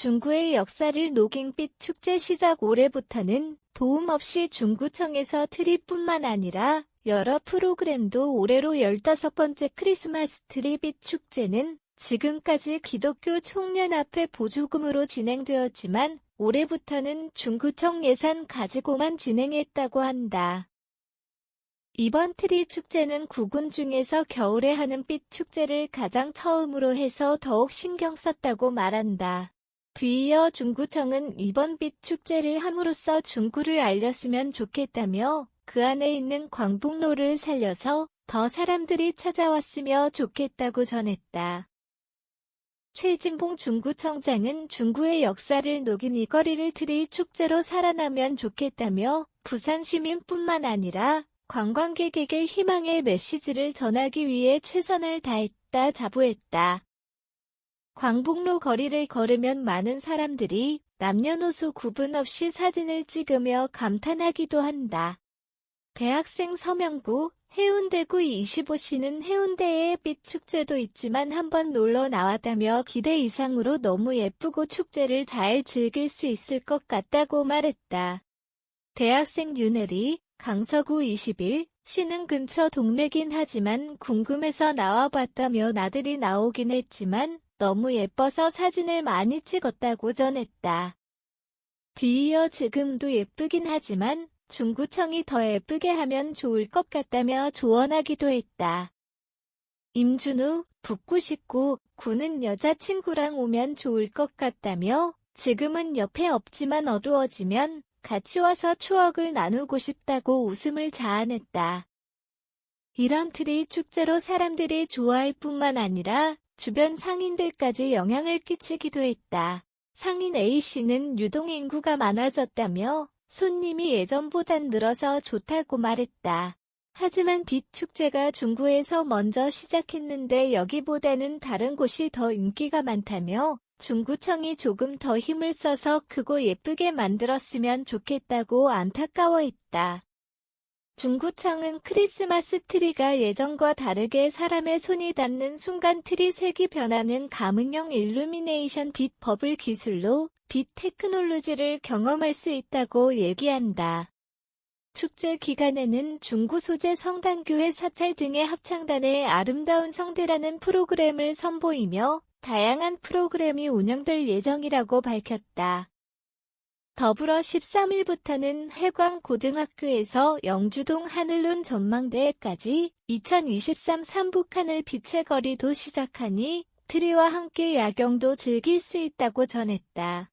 중구의 역사를 녹인 빛 축제 시작 올해부터는 도움 없이 중구청에서 트리뿐만 아니라 여러 프로그램도 올해로 15번째 크리스마스 트리빛 축제는 지금까지 기독교 총연합회 보조금으로 진행되었지만 올해부터는 중구청 예산 가지고만 진행했다고 한다. 이번 트리 축제는 구군 중에서 겨울에 하는 빛 축제를 가장 처음으로 해서 더욱 신경 썼다고 말한다. 뒤이어 중구청은 이번 빛 축제를 함으로써 중구를 알렸으면 좋겠다며 그 안에 있는 광복로를 살려서 더 사람들이 찾아왔으며 좋겠다고 전했다. 최진봉 중구청장은 중구의 역사를 녹인 이 거리를 트리 축제로 살아나면 좋겠다며 부산 시민뿐만 아니라 관광객에게 희망의 메시지를 전하기 위해 최선을 다했다 자부했다. 광복로 거리를 걸으면 많은 사람들이 남녀노소 구분 없이 사진을 찍으며 감탄하기도 한다. 대학생 서명구, 해운대구 25시는 해운대의 빛 축제도 있지만 한번 놀러 나왔다며 기대 이상으로 너무 예쁘고 축제를 잘 즐길 수 있을 것 같다고 말했다. 대학생 윤혜리, 강서구 21, 시는 근처 동네긴 하지만 궁금해서 나와봤다며 나들이 나오긴 했지만 너무 예뻐서 사진을 많이 찍었다고 전했다. 뒤이어 지금도 예쁘긴 하지만 중구청이 더 예쁘게 하면 좋을 것 같다며 조언하기도 했다. 임준우, 붙고 싶고, 구는 여자친구랑 오면 좋을 것 같다며, 지금은 옆에 없지만 어두워지면 같이 와서 추억을 나누고 싶다고 웃음을 자아냈다. 이런 트리 축제로 사람들이 좋아할 뿐만 아니라 주변 상인들까지 영향을 끼치기도 했다. 상인 A씨는 유동 인구가 많아졌다며 손님이 예전보단 늘어서 좋다고 말했다. 하지만 빛 축제가 중구에서 먼저 시작했는데 여기보다는 다른 곳이 더 인기가 많다며 중구청이 조금 더 힘을 써서 크고 예쁘게 만들었으면 좋겠다고 안타까워했다. 중구청은 크리스마스 트리가 예전과 다르게 사람의 손이 닿는 순간 트리 색이 변하는 가문형 일루미네이션 빛 버블 기술로 빛 테크놀로지를 경험할 수 있다고 얘기한다. 축제 기간에는 중구 소재 성당교회 사찰 등의 합창단의 아름다운 성대라는 프로그램을 선보이며 다양한 프로그램이 운영될 예정이라고 밝혔다. 더불어 13일부터는 해광고등학교에서 영주동 하늘눈 전망대에까지 2023 삼북하늘 빛의 거리도 시작하니 트리와 함께 야경도 즐길 수 있다고 전했다.